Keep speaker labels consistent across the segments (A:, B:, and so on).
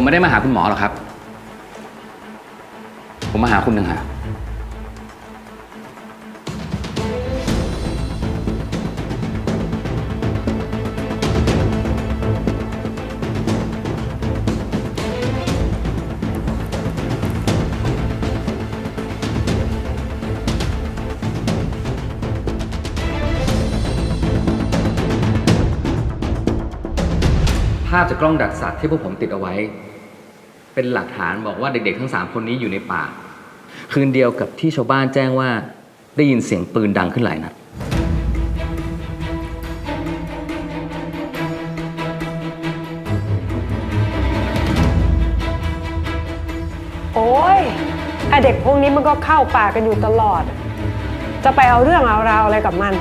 A: ผมไม่ได้มาหาคุณหมอหรอกครับ ผมมาหาคุณหนึ่งหาภาพจากกล้องดักสัตว์ที่พวกผมติดเอาไว้ เป็นหลักฐานบอกว่าเด็กๆ ทั้งสามคนนี้อยู่ในป่า คืนเดียวกับที่ชาวบ้านแจ้งว่าได้ยินเสียงปืนดังขึ้นหลายนัด
B: โอ้ยไอเด็กพวกนี้มันก็เข้าป่ากันอยู่ตลอด จะไปเอาเรื่องเอาราวอะไรกับมัน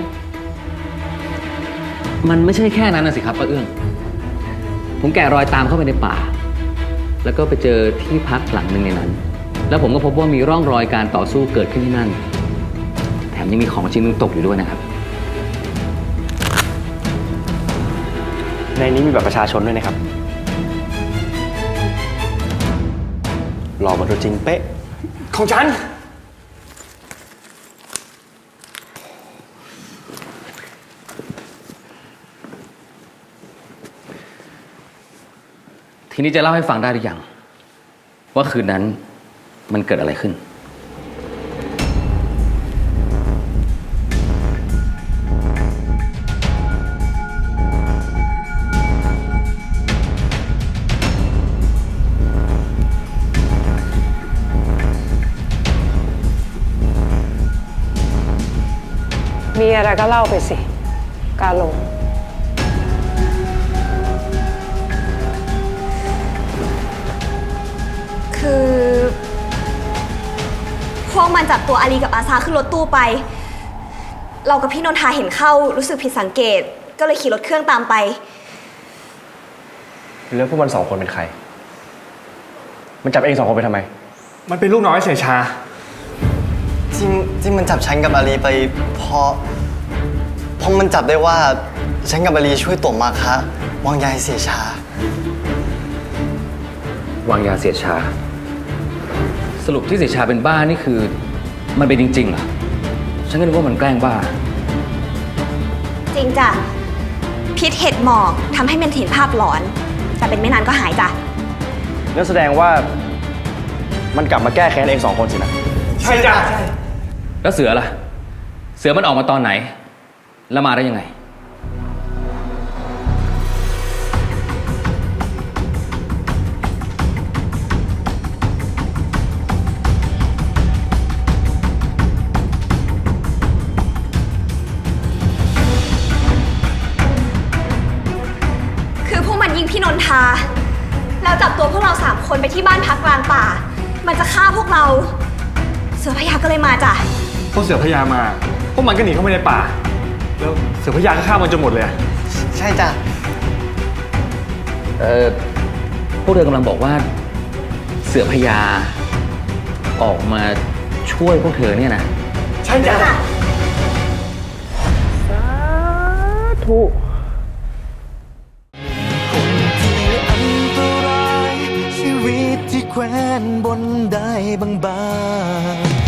A: มันไม่ใช่แค่นั้นนะสิครับป้าเอื้อง ผมแกะรอยตามเข้าไปในป่า แล้วก็ไปเจอที่พักหลังหนึ่งในนั้น แล้วผมก็พบว่ามีร่องรอยการต่อสู้เกิดขึ้นที่นั่น แถมยังมีของชิ้นหนึงตกอยู่ด้วยนะครับ
C: ในนี้มีบัตรประชาชนด้วยนะครับหล่อเหมือนตัวจริงเป๊ะ ของฉัน
A: ทีนี้จะเล่าให้ฟังได้หรือยัง ว่าคืนนั้นมันเกิดอะไรขึ้น
B: มีอะไรก็เล่าไปสิ กาล
D: มันจับตัวอาลีกับอาซาขึ้นรถตู้ไป เรากับพี่นนทาเห็นเข้ารู้สึกผิดสังเกต ก็เลยขี่รถเครื่องตามไป
C: แล้วพวกมันสองคนเป็นใคร มันจับเองสองคนไปทำไม
E: มันเป็นลูกน้อยเสียชา
F: ที่ที่มันจับฉันกับอาลีไปเพราะเพราะมันจับได้ว่าฉันกับอาลีช่วยตัวมาคะวางยาให้เสียชา
A: วางยาเสียชา สรุปที่เสียชาเป็นบ้านี่คือ มันเป็นจริงๆเหรอ ฉันก็นึกว่ามันแกล้งบ้า
D: จริงจ้ะ พิษเห็ดหมอกทำให้มันเห็นภาพหลอน แต่เป็นไม่นานก็หายจ้ะ
C: นั่นแสดงว่ามันกลับมาแก้แค้นเองสองคนสินะ
E: ใช่จ้ะ
A: แล้วเสือล่ะ เสือมันออกมาตอนไหน แล้วมาได้ยังไง
D: ทา แล้วจับตัวพวกเราสามคนไปที่บ้านพักกลางป่า มันจะฆ่าพวกเรา เสือพญาก็เลยมาจ้ะ
E: พวกเสือพญามา พวกมันก็หนีเข้าไปในป่า แล้วเสือพญาก็ฆ่ามันจนหมดเลยอะ
F: ใช่จ้ะ
A: เออพวกเธอกำลังบอกว่าเสือพญาออกมาช่วยพวกเธอเนี่ยนะ
E: ใช่จ้ะ
B: ถูก
G: วนบนได้บางบาง